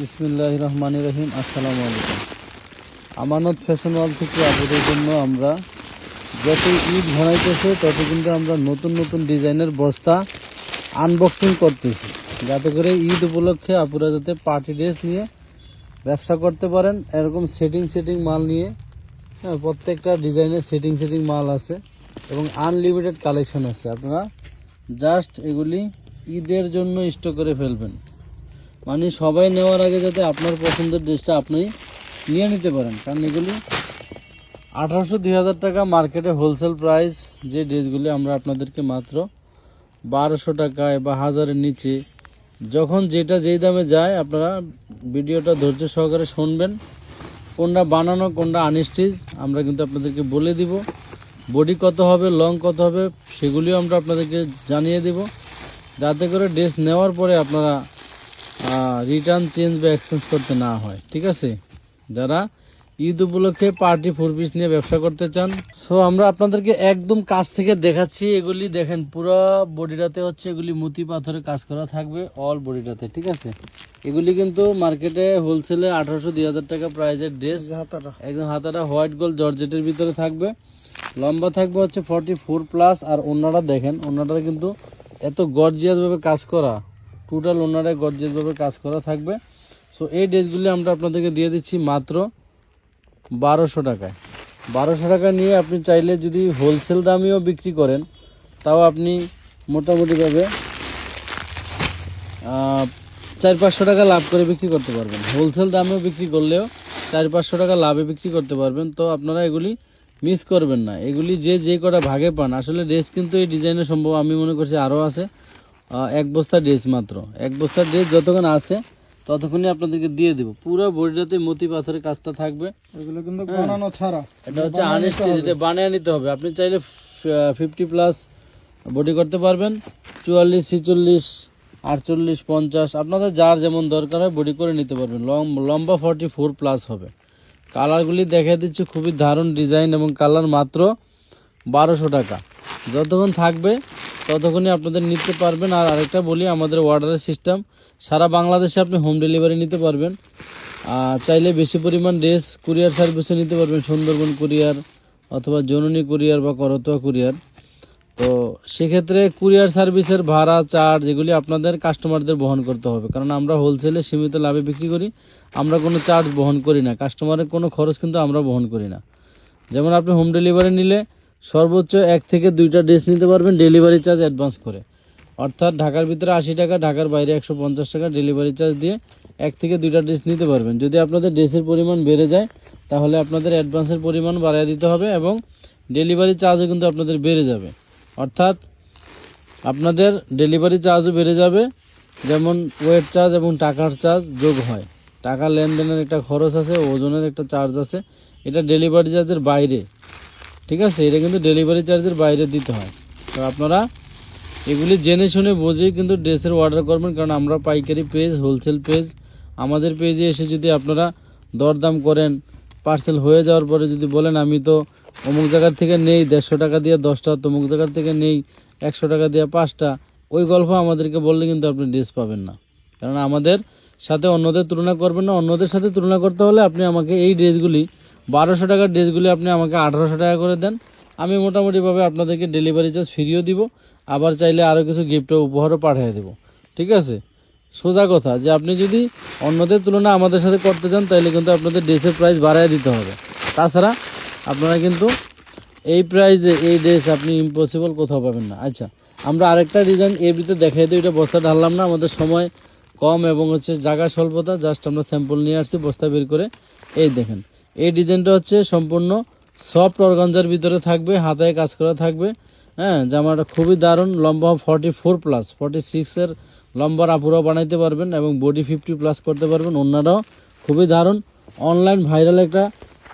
বিসমিল্লাহ রহমান রহিম আসসালামু আলাইকুম। আমানত ফ্যাশন ওয়াল থেকে আপনাদের জন্য আমরা যত ঈদ ঘনাইতেছে তত কিন্তু আমরা নতুন নতুন ডিজাইনের বস্তা আনবক্সিং করতেছি। যাতে করে ঈদ উপলক্ষে আপনারা যাতে পার্টি ড্রেস নিয়ে ব্যবসা করতে পারেন, এরকম সেটিং সেটিং মাল নিয়ে হ্যাঁ প্রত্যেকটা ডিজাইনের সেটিং সেটিং মাল আছে এবং আনলিমিটেড কালেকশন আছে। আপনারা জাস্ট এগুলি ঈদের জন্য স্টক করে ফেলবেন। মানে সবাই নেওয়ার আগে যাতে আপনার পছন্দের ড্রেসটা আপনি নিয়ে নিতে পারেন। কারণ এগুলি আঠারোশো দুই হাজার টাকা মার্কেটে হোলসেল প্রাইস যে ড্রেসগুলি আমরা আপনাদেরকে মাত্র বারোশো টাকায় বা হাজারের নিচে যখন যেটা যেই দামে যায় আপনারা ভিডিওটা ধৈর্য সহকারে শুনবেন। কোনটা বানানো, কোনটা আনস্টিচ আমরা কিন্তু আপনাদেরকে বলে দিব। বডি কত হবে লং কত হবে, সেগুলিও আমরা আপনাদেরকে জানিয়ে দেব। যাতে করে ড্রেস নেওয়ার পরে আপনারা রিটার্ন চেঞ্জ বা এক্সচেঞ্জ করতে না হয় ঠিক আছে? যারা ঈদ উপলক্ষে পার্টি ফোর পিস নিয়ে ব্যবসা করতে চান সো আমরা আপনাদেরকে একদম কাছ থেকে দেখাচ্ছি এগুলি দেখেন পুরো বডিটাতে হচ্ছে এগুলি মুতি পাথরে কাজ করা থাকবে অল বডিটাতে ঠিক আছে? এগুলি কিন্তু মার্কেটে হোলসেলে আঠারোশো দুই হাজার টাকা প্রাইজের ড্রেস একদম হাতাটা হোয়াইট গোল্ড জর্জেটের ভিতরে থাকবে। লম্বা থাকবে হচ্ছে ফর্টি ফোর প্লাস আর অন্যটা দেখেন অন্যটা কিন্তু এত গর্জিয়াস ভাবে কাজ করা টোটাল ওনারাই গর্জিয়াস ভাবে কাজ করা থাকবে। সো এই ড্রেসগুলি আমরা আপনাদেরকে দিয়ে দিচ্ছি মাত্র বারোশো টাকায়। বারোশো টাকা নিয়ে আপনি চাইলে যদি হোলসেল দামেও বিক্রি করেন, তাও আপনি মোটামুটিভাবে চার পাঁচশো টাকা লাভ করে বিক্রি করতে পারবেন। হোলসেল দামেও বিক্রি করলেও চার পাঁচশো টাকা লাভে বিক্রি করতে পারবেন। তো আপনারা এগুলি মিস করবেন না। এগুলি যে যে কটা ভাগে পান, আসলে ড্রেস কিন্তু এই ডিজাইনের সম্ভব, আমি মনে করছি আরও আছে। এক বস্তা ড্রেস মাত্র। এক বস্তা ড্রেস যতক্ষণ আছে ততক্ষণই আপনাদেরকে দিয়ে দেবো। পুরো বডিটাতে মতি পাথরের কাজটা থাকবে। এগুলো কিন্তু বানানো ছাড়া। এটা হচ্ছে এটা বানিয়ে নিতে হবে। আপনি চাইলে ফিফটি প্লাস বডি করতে পারবেন। চুয়াল্লিশ ছিচল্লিশ আটচল্লিশ পঞ্চাশ আপনাদের যার যেমন দরকার হয় বডি করে নিতে পারবেন। লম্বা ফর্টি ফোর প্লাস হবে কালারগুলি দেখা দিচ্ছি খুবই দারুণ ডিজাইন এবং কালার মাত্র বারোশো টাকা। যতক্ষণ থাকবে ততক্ষণই আপনাদের নিতে পারবেন। আর আরেকটা বলি, আমাদের অর্ডারের সিস্টেম সারা বাংলাদেশে আপনি হোম ডেলিভারি নিতে পারবেন। আর চাইলে বেশি পরিমাণ ড্রেস কুরিয়ার সার্ভিসও নিতে পারবেন, সুন্দরবন কুরিয়ার অথবা জননী কুরিয়ার বা করতোয়া কুরিয়ার তো সেক্ষেত্রে কুরিয়ার সার্ভিসের ভাড়া চার্জ এগুলি আপনাদের কাস্টমারদের বহন করতে হবে। কারণ আমরা হোলসেলে সীমিত লাভে বিক্রি করি, আমরা কোনো চার্জ বহন করি না। কাস্টমারের কোনো খরচ কিন্তু আমরা বহন করি না। যেমন আপনি হোম ডেলিভারি নিলে সর্বোচ্চ এক থেকে দুইটা ড্রেস নিতে পারবেন ডেলিভারি চার্জ অ্যাডভান্স করে। অর্থাৎ ঢাকার ভিতরে আশি টাকা, ঢাকার বাইরে একশো পঞ্চাশ টাকা ডেলিভারি চার্জ দিয়ে এক থেকে দুইটা ড্রেস নিতে পারবেন। যদি আপনাদের ড্রেসের পরিমাণ বেড়ে যায়, তাহলে আপনাদের অ্যাডভান্সের পরিমাণ বাড়িয়ে দিতে হবে এবং ডেলিভারি চার্জও কিন্তু আপনাদের বেড়ে যাবে। অর্থাৎ আপনাদের ডেলিভারি চার্জও বেড়ে যাবে, যেমন ওয়েট চার্জ এবং টাকার চার্জ যোগ হয়। টাকা লেনদেনের একটা খরচ আছে, ওজনের একটা চার্জ আছে। এটা ডেলিভারি চার্জের বাইরে। ঠিক আছে? এটা কিন্তু ডেলিভারি চার্জের বাইরে দিতে হয়। তো আপনারা এগুলি জেনে শুনে বুঝেই কিন্তু ড্রেসের অর্ডার করবেন, কারণ আমরা পাইকারি পেজ হোলসেল পেজ আমাদের পেজে এসে যদি আপনারা দরদাম করেন পার্সেল হয়ে যাওয়ার পরে যদি বলেন, আমি তো অমুক জায়গার থেকে নেই, দেড়শো টাকা দিয়ে দশটা, তমুক জায়গার থেকে নেই, একশো টাকা দিয়ে পাঁচটা, ওই গল্প আমাদেরকে বললে কিন্তু আপনি ড্রেস পাবেন না। কারণ আমাদের সাথে অন্যদের তুলনা করবেন না, অন্যদের সাথে তুলনা করতে হলে আপনি আমাকে এই ড্রেসগুলি বারোশো টাকার ড্রেসগুলি আপনি আমাকে আঠারোশো টাকা করে দেন। আমি মোটামুটিভাবে আপনাদেরকে ডেলিভারি চার্জ ফ্রিও দিব, আবার চাইলে আরও কিছু গিফট উপহারও পাঠিয়ে দেবো। ঠিক আছে? সোজা কথা, যে আপনি যদি অন্যদের তুলনা আমাদের সাথে করতে চান তাহলে কিন্তু আপনাদের ড্রেসের প্রাইস বাড়ায় দিতে হবে। তাছাড়া আপনারা কিন্তু এই প্রাইসে এই ড্রেস আপনি ইম্পসিবল কোথাও পাবেন না। আচ্ছা আমরা আরেকটা ডিজাইন এর ভিতরে দেখাই দিই এটা বস্তা ঢাললাম না, আমাদের সময় কম এবং হচ্ছে জায়গা স্বল্পতা জাস্ট আমরা স্যাম্পল নিয়ে আসছি, বস্তা বের করে। এই দেখেন এই ডিজাইনটা হচ্ছে সম্পূর্ণ সফট অর্গানজার ভিতরে থাকবে, হাতায় কাজ করা থাকবে। হ্যাঁ জামাটা খুবই দারুণ, লম্বা ফর্টি ফোর প্লাস ফর্টি সিক্সের লম্বার আপুরাও বানাইতে পারবেন এবং বডি ফিফটি প্লাস করতে পারবেন। অন্যরাও খুবই দারুণ। অনলাইন ভাইরাল একটা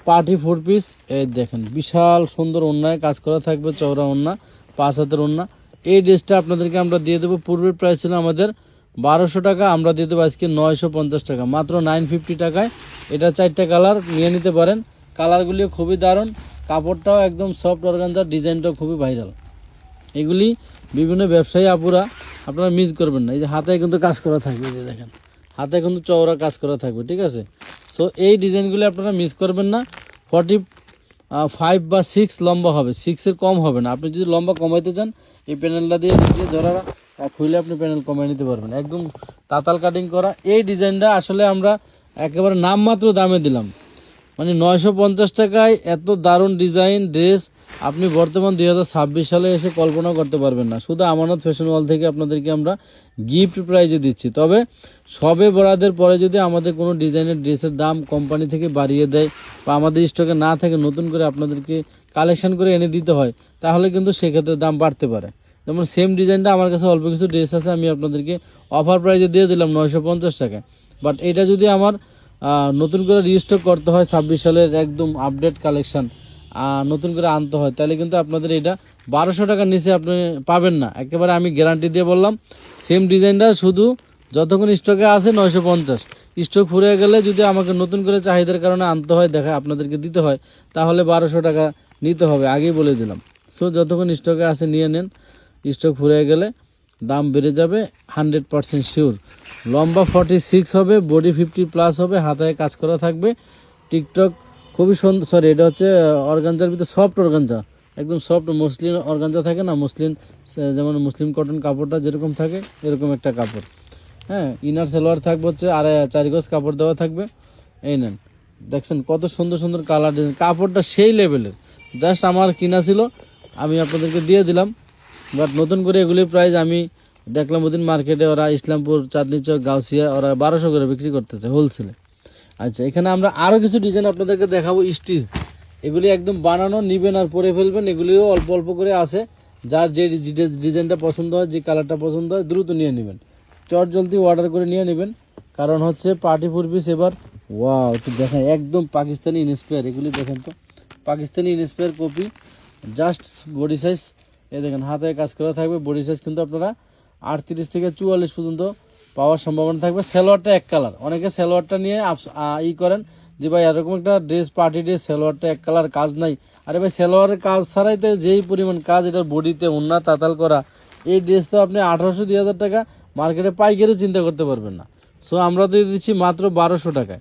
পার্টি ফোর পিস এই দেখেন, বিশাল সুন্দর অন্যায় কাজ করা থাকবে, চওড়া ওন্না পাঁচ হাতের ওন্না এই ড্রেসটা আপনাদেরকে আমরা দিয়ে দেবো। পূর্বের প্রাইস ছিল আমাদের বারোশো টাকা, আমরা দিয়ে দেবো আজকে নয়শো পঞ্চাশ টাকা। মাত্র নাইন ফিফটি টাকায়। এটা চারটা কালার নিয়ে নিতে পারেন। কালারগুলিও খুবই দারুণ। কাপড়টাও একদম সফট অর্গানজার ডিজাইনটাও খুবই ভাইরাল এগুলি বিভিন্ন ব্যবসায়ী আপুরা, আপনারা মিস করবেন না। এই যে হাতে কিন্তু কাজ করা থাকবে যে দেখেন। হাতে কিন্তু চওড়া কাজ করা থাকবে, ঠিক আছে? সো এই ডিজাইনগুলি আপনারা মিস করবেন না। ফর্টি ফাইভ বা সিক্স লম্বা হবে। সিক্সের কম হবে না। আপনি যদি লম্বা কমাইতে চান, এই প্যানেলটা দিয়ে জোড়া খুলে আপনি প্যানেল কমাই নিতে পারবেন। একদম তাতাল কাটিং করা। এই ডিজাইনটা আসলে আমরা একেবারে নামমাত্র দামে দিলাম। মানে নয়শো পঞ্চাশ টাকায় এত দারুণ ডিজাইন, ড্রেস। আপনি বর্তমান দুই হাজার ছাব্বিশ সালে এসে কল্পনা করতে পারবেন না। শুধু আমানত ফ্যাশন ওয়াল থেকে আপনাদেরকে আমরা গিফট প্রাইজে দিচ্ছি। তবে সবে বরাদের পরে যদি আমাদের কোনো ডিজাইনের ড্রেসের দাম কোম্পানি থেকে বাড়িয়ে দেয় বা আমাদের স্টকে না থাকে, নতুন করে আপনাদেরকে কালেকশন করে এনে দিতে হয়, তাহলে কিন্তু সেক্ষেত্রে দাম বাড়তে পারে। যেমন সেম ডিজাইনটা আমার কাছে অল্প কিছু ড্রেস আছে, আমি আপনাদেরকে অফার প্রাইজে দিয়ে দিলাম নয়শো পঞ্চাশ টাকা। বাট এটা যদি আমার নতুন করে রিস্টক করতে হয় ছাব্বিশ সালের একদম আপডেট কালেকশান নতুন করে আনতে হয়, তাহলে কিন্তু আপনাদের এটা বারোশো টাকার নিচে আপনি পাবেন না। একেবারে আমি গ্যারান্টি দিয়ে বললাম সেম ডিজাইনটা শুধু যতক্ষণ স্টকে আছে নয়শো পঞ্চাশ। স্টক ফুরিয়ে গেলে যদি আমাকে নতুন করে চাহিদার কারণে আনতে হয়, দেখা আপনাদেরকে দিতে হয়, তাহলে বারোশো টাকা নিতে হবে, আগেই বলে দিলাম। সো যতক্ষণ স্টকে আছে, নিয়ে নেন। স্টক ফুরিয়ে গেলে দাম বেড়ে যাবে হান্ড্রেড পার্সেন্ট শিওর। লম্বা ফর্টি সিক্স হবে, বডি ফিফটি প্লাস হবে হাতায় কাজ করা থাকবে। টিকটক খুবই সুন্দর সরি এটা হচ্ছে অর্গানজার ভিতরে সফট অর্গানজা। একদম সফট মুসলিম অর্গানজা থাকে না মুসলিম যেমন মুসলিম কটন কাপড়টা যেরকম থাকে, এরকম একটা কাপড়। হ্যাঁ ইনার সালোয়ার থাকবে হচ্ছে, আর, চারি গজ কাপড় দেওয়া থাকবে। এই নেন, দেখছেন কত সুন্দর সুন্দর কালার কাপড়টা সেই লেভেলের জাস্ট আমার কিনা ছিল, আমি আপনাদেরকে দিয়ে দিলাম। বাট নতুন করে এগুলির প্রাইস আমি দেখলাম ওদিন মার্কেটে ওরা ইসলামপুর চাঁদনি চক গাউসিয়া ওরা বারোশো করে বিক্রি করতেছে হোলসেলে আচ্ছা এখানে আমরা আরও কিছু ডিজাইন আপনাদেরকে দেখাবো স্টিচ এগুলি একদম বানানো, নিবেন আর পরে ফেলবেন, এগুলিও অল্প অল্প করে আসে যার যে ডিজাইনটা পছন্দ হয়, যে কালারটা পছন্দ হয়, দ্রুত নিয়ে নেবেন। চট জলদি অর্ডার করে নিয়ে নেবেন, কারণ হচ্ছে পার্টি ফোর পিস এবার ওয়াও একটু দেখেন একদম পাকিস্তানি ইনস্পায়ার এগুলি দেখেন তো। Pakistani inspire copy just body size এই দেখেন, হাতে কাজ করা থাকবে বডি সাইজ কিন্তু আপনারা আটত্রিশ থেকে চুয়াল্লিশ পর্যন্ত পাওয়ার সম্ভাবনা থাকবে। সালোয়ারটা এক কালার অনেকে সালোয়ারটা নিয়ে ই করেন যে, ভাই, এরকম একটা ড্রেস পার্টি ড্রেস সালোয়ারটা এক কালার কাজ নাই। আরে ভাই, সালোয়ারের কাজ ছাড়াই তো যেই পরিমাণ কাজ এটার বডিতে উন্না, তাতাল করা, এই ড্রেস তো আপনি আঠারোশো, দুই হাজার টাকা মার্কেটে পাইকারি চিন্তা করতে পারবেন না। সো আমরা দিয়ে দিচ্ছি মাত্র বারোশো টাকায়।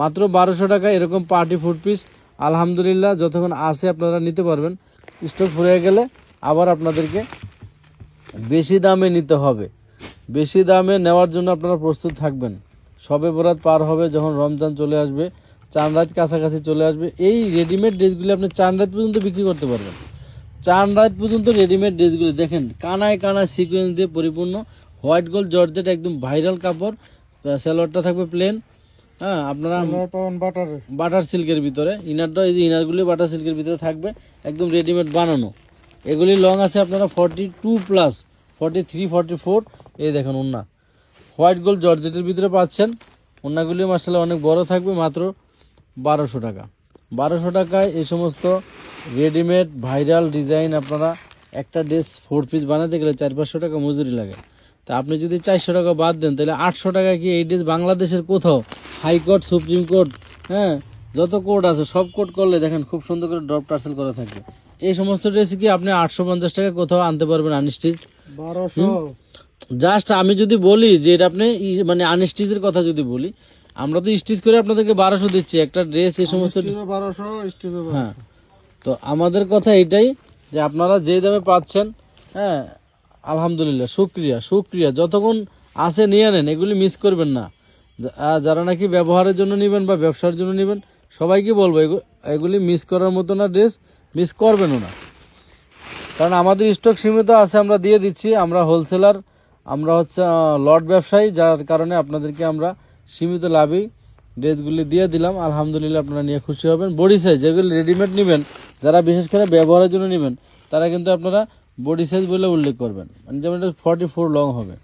মাত্র বারোশো টাকা এরকম পার্টি ফুড পিস আলহামদুলিল্লাহ, যতক্ষণ আসে আপনারা নিতে পারবেন। স্টক ফুরিয়ে গেলে আবার আপনাদেরকে বেশি দামে নিতে হবে। বেশি দামে নেওয়ার জন্য আপনারা প্রস্তুত থাকবেন। সবে বরাত পার হবে যখন রমজান চলে আসবে চান রাত কাছাকাছি চলে আসবে এই রেডিমেড ড্রেসগুলি আপনি চান রাত পর্যন্ত বিক্রি করতে পারবেন। চান রাত পর্যন্ত রেডিমেড ড্রেসগুলি দেখেন কানায় কানায় সিকোয়েন্স দিয়ে পরিপূর্ণ হোয়াইট গোল্ড জর্জেট একদম ভাইরাল কাপড় স্যালোয়ারটা থাকবে প্লেন হ্যাঁ আপনারা বাটারে বাটার সিল্কের ভিতরে ইনারটা এই যে ইনারগুলি বাটার সিল্কের ভিতরে থাকবে একদম রেডিমেড বানানো। এগুলি লং আছে আপনারা forty two plus forty three forty four এই দেখেন ওন্না হোয়াইট গোল্ড জর্জেটের ভিতরে পাচ্ছেন। ওন্নাগুলি মাসালে অনেক বড় থাকবে, মাত্র বারোশো টাকা। বারোশো টাকায় এই সমস্ত রেডিমেড ভাইরাল ডিজাইন আপনারা একটা ড্রেস ফোর পিস বানাতে গেলে চার পাঁচশো টাকা মজুরি লাগে। তা আপনি যদি চারশো টাকা বাদ দেন, তাহলে আটশো টাকা কি এই ড্রেস বাংলাদেশের কোথাও? হাইকোর্ট সুপ্রিম কোর্ট হ্যাঁ যত কোর্ট আছে, সব কোর্ট করলে দেখেন খুব সুন্দর করে ড্রপ টার্সেল করা থাকবে। এই সমস্ত ড্রেস কি আপনি আটশো পঞ্চাশ টাকা কোথাও আনতে পারবেন আনস্টিচ বারোশো। জাস্ট আমি যদি বলি যে এটা আপনি মানে আনস্টিচের কথা যদি বলি আমরা তো স্টিচ করে আপনাদেরকে বারোশো দিচ্ছি। একটা ড্রেস এই সমস্ত বারোশো হ্যাঁ। তো আমাদের কথা এটাই যে আপনারা যে দামে পাচ্ছেন হ্যাঁ আলহামদুলিল্লাহ শুক্রিয়া শুক্রিয়া। যতক্ষণ আসে নিয়ে নেন এগুলি মিস করবেন না। যারা নাকি ব্যবহারের জন্য নেবেন বা ব্যবসার জন্য নেবেন সবাইকে বলব এগু- এগুলি মিস করার মতো না ড্রেস মিস করবেনও না। কারণ আমাদের স্টক সীমিত আছে আমরা দিয়ে দিচ্ছি। আমরা হোলসেলার আমরা হচ্ছে লট ব্যবসায়ী যার কারণে আপনাদেরকে আমরা সীমিত লাভেই ড্রেসগুলি দিয়ে দিলাম। আলহামদুলিল্লাহ আপনারা নিয়ে খুশি হবেন। বডি সাইজ যেগুলি রেডিমেড নেবেন যারা বিশেষ করে ব্যবহারের জন্য নেবেন তারা কিন্তু আপনারা বডি সাইজ বলে উল্লেখ করবেন। মানে যেমন এটা ফর্টি ফোর লং হবে।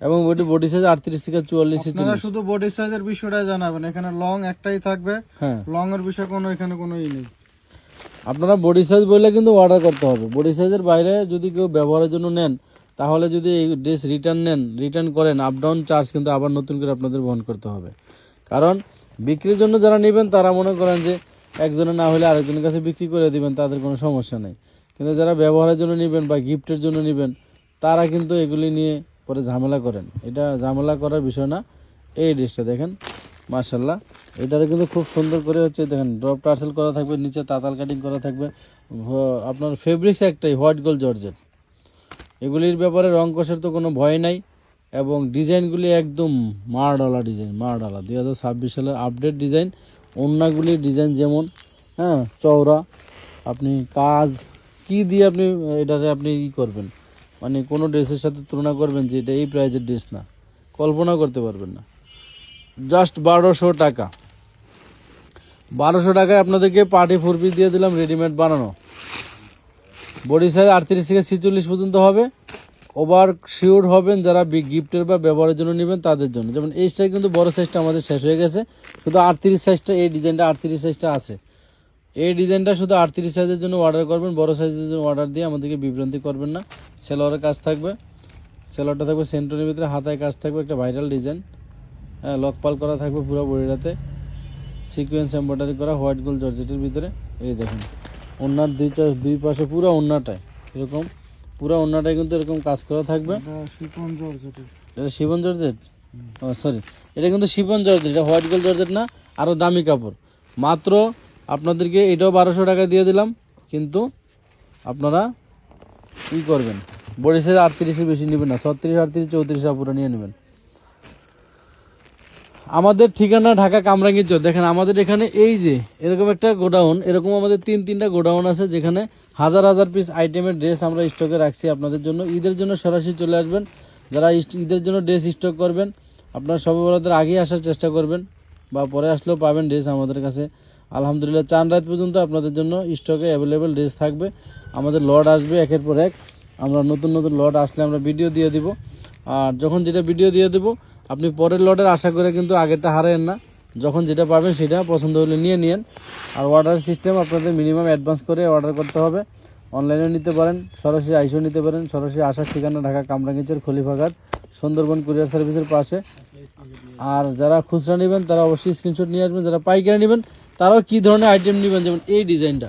এবং বডি বডি সাইজ আটত্রিশ থেকে চুয়াল্লিশ আপনারা শুধু বডি সাইজের বিষয়টা জানাবেন। এখানে লং একটাই থাকবে। হ্যাঁ। লং এর বিষয়ে কোনো এখানে কোনো ই নেই। আপনারা বডি সাইজ বললে কিন্তু অর্ডার করতে হবে। বডি সাইজের বাইরে যদি কেউ ব্যবহারের জন্য নেন, তাহলে যদি এই ড্রেস রিটার্ন নেন রিটার্ন করেন আপ ডাউন চার্জ কিন্তু আবার নতুন করে আপনাদের বহন করতে হবে। কারণ বিক্রির জন্য যারা নেবেন, তারা মনে করেন যে একজনে না হলে আরেকজনের কাছে বিক্রি করে দিবেন, তাদের কোনো সমস্যা নেই। কিন্তু যারা ব্যবহারের জন্য নেবেন বা গিফটের জন্য নেবেন, তারা কিন্তু এগুলি নিয়ে পরে ঝামেলা করেন। এটা ঝামেলা করার বিষয় না। এই ড্রেসটা দেখেন। মার্শাল্লাহ এটারে কিন্তু খুব সুন্দর করে হচ্ছে দেখেন ড্রপ টার্সেল করা থাকবে, নিচে তাতাল কাটিং করা থাকবে। আপনার ফেব্রিক্স একটাই হোয়াইট গোল্ড জর্জেট এগুলির ব্যাপারে রং কষের তো কোনো ভয় নাই, এবং ডিজাইনগুলি একদম মারডালা ডিজাইন মারডালা দুই হাজার ছাব্বিশ সালের আপডেট ডিজাইন অন্যগুলির ডিজাইন যেমন হ্যাঁ চওড়া, আপনি কাজ, কি দিয়ে আপনি এটাতে আপনি ই করবেন? মানে কোনো ড্রেসের সাথে তুলনা করবেন যে এটা এই প্রাইজের ড্রেস না। কল্পনা করতে পারবেন না। জাস্ট বারোশো টাকা। বারোশো টাকায় আপনাদেরকে পার্টি ফোর পিস দিয়ে দিলাম রেডিমেড বানানো। বডি সাইজ আটত্রিশ থেকে ছিচল্লিশ পর্যন্ত হবে। ওভার শিওর হবেন যারা গিফটের বা ব্যবহারের জন্য নেবেন তাদের জন্য। যেমন এই সাইজ কিন্তু বড় সাইজটা আমাদের শেষ হয়ে গেছে। শুধু আটত্রিশ সাইজটা এই ডিজাইনটা আটত্রিশ সাইজটা আছে। এই ডিজাইনটা শুধু আটত্রিশ সাইজের জন্য অর্ডার করবেন, বড় সাইজের জন্য অর্ডার দিয়ে আমাদেরকে বিভ্রান্তি করবেন না। সেলোয়ারের কাজ থাকবে। সেলোয়ারটা থাকবে সেন্টারের ভিতরে, হাতায় কাজ থাকবে, একটা ভাইরাল ডিজাইন লকপাল করা থাকবে পুরো বডিটাতে। সিকোয়েন্স এম্ব্রয়ডারি করা হোয়াইট গোল্ড জর্জেটের ভিতরে। এই দেখুন ওনার দুই চা- দুই পাশে পুরো ওনাটায় এরকম। পুরো ওনাটায় কিন্তু এরকম কাজ করা থাকবে। এটা শিবন জর্জেট? ও সরি এটা কিন্তু শিবন জর্জেট এটা হোয়াইট গোল্ড জর্জেট না আরও দামি কাপড়। মাত্র আপনাদেরকে এটাও বারোশো টাকা দিয়ে দিলাম কিন্তু আপনারা কী করবেন? বডি সাইজ আটত্রিশের বেশি নেবেন না ছত্রিশ আটত্রিশ চৌত্রিশ পুরো নিয়ে নেবেন। আমাদের ঠিকানা ঢাকা কামরাঙ্গীর চর। দেখেন, আমাদের এখানে এই যে, এরকম একটা গোডাউন, এরকম আমাদের তিন তিনটা গোডাউন আছে যেখানে হাজার হাজার পিস আইটেমের ড্রেস আমরা স্টকে রাখছি আপনাদের জন্য। ঈদের জন্য সরাসরি চলে আসবেন। যারা ঈদের জন্য ড্রেস স্টক করবেন, আপনারা সবে বলাদের আগেই আসার চেষ্টা করবেন বা পরে আসলেও পাবেন ড্রেস আমাদের কাছে। আলহামদুলিল্লাহ, চান রাত পর্যন্ত আপনাদের জন্য স্টকে অ্যাভেলেবেল ড্রেস থাকবে। আমাদের লড আসবে একের পর এক। আমরা নতুন নতুন লড আসলে আমরা ভিডিও দিয়ে দিব। আর যখন যেটা ভিডিও দিয়ে দেবো আপনি পরের লটের আশা করে কিন্তু আগেরটা হারেন না। যখন যেটা পাবেন সেটা পছন্দ হলে নিয়ে নিন আর অর্ডার সিস্টেম আপনাদের মিনিমাম অ্যাডভান্স করে অর্ডার করতে হবে। অনলাইনেও নিতে পারেন, সরাসরি আইসেও নিতে পারেন। সরাসরি আসার ঠিকানা ঢাকা কামরাঙ্গিচের খলিফাঘাট, সুন্দরবন কুরিয়ার সার্ভিসের পাশে। আর যারা খুচরা নেবেন, তারা অবশ্যই স্ক্রিনশট নিয়ে আসবেন। যারা পাইকারি নেবেন, তারাও কি ধরনের আইটেম নেবেন? যেমন এই ডিজাইনটা।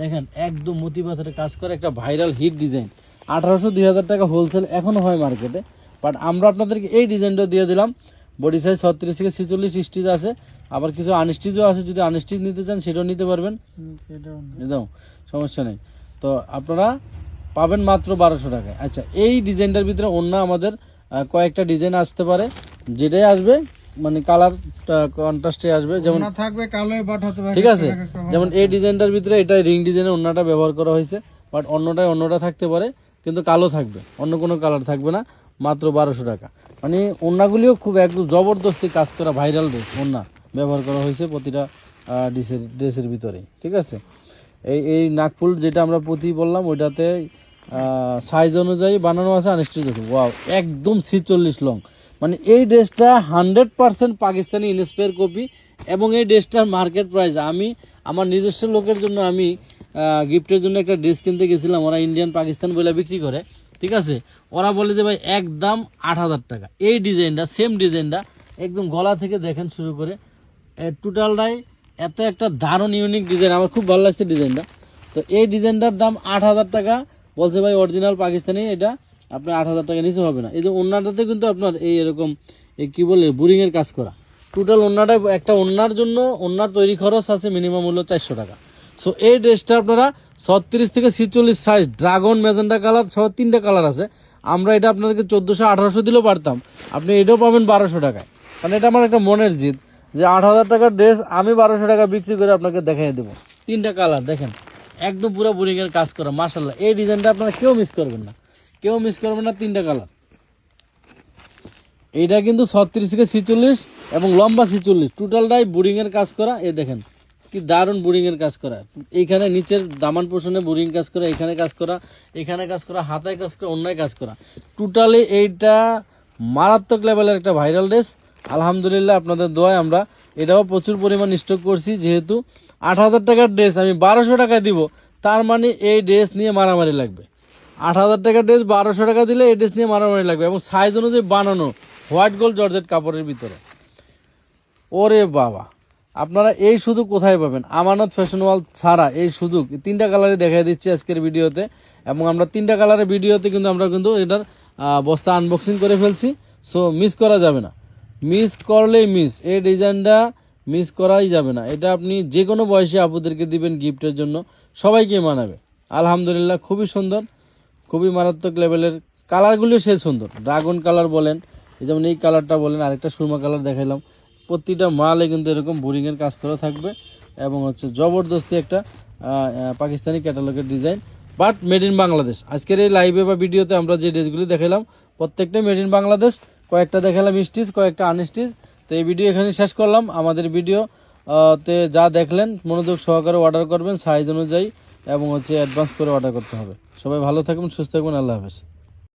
দেখেন, একদম মতি পাথরে কাজ করে একটা ভাইরাল হিট ডিজাইন আঠারোশো দুই হাজার টাকা হোলসেল এখনও হয় মার্কেটে বাট আমরা আপনাদেরকে এই ডিজাইনটা দিয়ে দিলাম। বডি সাইজ ছত্রিশ থেকে ছেচল্লিশ স্টিচ আছে। আবার কিছু আনস্টিচও আছে যদি আনস্টিচ নিতে চান সেটাও নিতে পারবেন। একদম সমস্যা নেই। তো আপনারা পাবেন মাত্র বারোশো টাকায়। আচ্ছা এই ডিজাইনটার ভিতরে অন্য আমাদের কয়েকটা ডিজাইন আসতে পারে। যেটাই আসবে মানে কালার কন্ট্রাস্টে আসবে। যেমন থাকবে কালোয় বাট হতে পারে ঠিক আছে। যেমন এই ডিজাইনটার ভিতরে এটা রিং ডিজাইনের অন্যটা ব্যবহার করা হয়েছে। বাট অন্যটায় অন্যটা থাকতে পারে কিন্তু কালো থাকবে। অন্য কোনো কালার থাকবে না। মাত্র বারোশো টাকা। মানে অন্যগুলিও খুব একদম জবরদস্তি কাজ করা ভাইরাল ড্রেস অন্য ব্যবহার করা হয়েছে প্রতিটা ড্রেসের ড্রেসের ভিতরে ঠিক আছে? এই এই নাকফুল যেটা আমরা প্রতি বললাম, ওইটাতে সাইজ অনুযায়ী বানানো আছে আছে। ওয়াও একদম ছিচল্লিশ লং মানে এই ড্রেসটা hundred percent Pakistani inspire copy এবং এই ড্রেসটার মার্কেট প্রাইস আমি আমার নিজস্ব লোকের জন্য আমি গিফটের জন্য একটা ড্রেস কিনতে গেছিলাম। ওরা ইন্ডিয়ান পাকিস্তান বলে বিক্রি করে। ঠিক আছে? ওরা বলে যে ভাই একদম আট হাজার টাকা। এই ডিজাইনটা সেম ডিজাইনটা, একদম গলা থেকে দেখেন শুরু করে। টোটালটাই এত একটা দারুণ ইউনিক ডিজাইন আমার খুব ভালো লাগছে ডিজাইনটা। তো এই ডিজাইনটার দাম আট হাজার টাকা। বলছে ভাই অরিজিনাল পাকিস্তানি, এটা আপনার আট হাজার টাকা নিচে হবে না। এই যে অন্যটাতে কিন্তু আপনার এই এরকম এই কী বলে বোরিংয়ের কাজ করা। টোটাল অন্যটা একটা অন্যার জন্য অন্যার তৈরি খরচ আছে মিনিমাম হলো চারশো টাকা। সো এই ড্রেসটা আপনারা ছত্রিশ থেকে ছিচল্লিশ সাইজ ড্রাগন ম্যাজেন্ডা কালার সহ তিনটা কালার আছে। আমরা এটা আপনাদেরকে চোদ্দোশো, আঠারোশো দিলেও পারতাম। আপনি এটাও পাবেন বারোশো টাকায়। কারণ এটা আমার একটা মনের জিত যে আট হাজার টাকার ড্রেস আমি বারোশো টাকা বিক্রি করে আপনাকে দেখাই দেবো। তিনটা কালার দেখেন। একদম পুরো বোরিংয়ের কাজ করা মাসাল্লাহ এই ডিজাইনটা আপনারা কেউ মিস করবেন না। কেউ মিস করবেন না তিনটা কালার এইটা কিন্তু ছত্রিশ থেকে ছিচল্লিশ এবং লম্বা ছিচল্লিশ। টোটালটাই বোরিংয়ের কাজ করা এ দেখেন। কি দারুণ বোরিংয়ের কাজ করা। এইখানে নিচের দামান পোষণে বোরিং কাজ করা, এখানে কাজ করা, এখানে কাজ করা, হাতায় কাজ করা, অন্যায় কাজ করা। টোটালি এইটা মারাত্মক লেভেলের একটা ভাইরাল ড্রেস আলহামদুলিল্লাহ আপনাদের দোয়ায় আমরা এটাও প্রচুর পরিমাণ স্টক করছি, যেহেতু আট হাজার টাকার ড্রেস আমি বারোশো টাকা দিব, তার মানে এই ড্রেস নিয়ে মারামারি লাগবে। আট হাজার টাকার ড্রেস বারোশো টাকা দিলে এই ড্রেস নিয়ে মারামারি লাগবে এবং সাইজ অনুযায়ী বানানো হোয়াইট গোল্ড জর্জেট কাপড়ের ভিতরে। ওরে বাবা। আপনারা এই শুধু কোথায় পাবেন? আমানত ফ্যাশন ওয়াল ছাড়া এই সুযোগ। তিনটা কালারে দেখাই দিচ্ছি আজকের ভিডিওতে। এবং আমরা তিনটা কালারের ভিডিওতে কিন্তু আমরা কিন্তু এটার বস্তা আনবক্সিং করে ফেলছি। সো মিস করা যাবে না। মিস করলেই মিস এই ডিজাইনটা মিস করাই যাবে না। এটা আপনি যে কোনো বয়সে আপুদেরকে দিবেন গিফটের জন্য। সবাইকে মানাবে। আলহামদুলিল্লাহ, খুবই সুন্দর। খুবই মারাত্মক লেভেলের কালারগুলো সে সুন্দর। ড্রাগন কালার বলেন যেমন এই কালারটা বলেন, আরেকটা সুরমা কালার দেখাইলাম। প্রতিটা মালে কিন্তু এরকম বোরিংয়ের কাজ করা থাকবে এবং হচ্ছে জবরদস্তি একটা Pakistani ক্যাটালগের design but made in Bangladesh. আজকের এই লাইভে বা ভিডিওতে আমরা যে ড্রেসগুলি দেখালাম প্রত্যেকটা মেড ইন বাংলাদেশ, কয়েকটা দেখালাম স্টিচ কয়েকটা আনস্টিচ তো এই ভিডিও এখানে শেষ করলাম। আমাদের ভিডিও তে যা দেখলেন, মনোযোগ সহকারে অর্ডার করবেন সাইজ অনুযায়ী এবং হচ্ছে অ্যাডভান্স করে অর্ডার করতে হবে। সবাই ভালো থাকবেন, সুস্থ থাকবেন, আল্লাহ হাফেজ।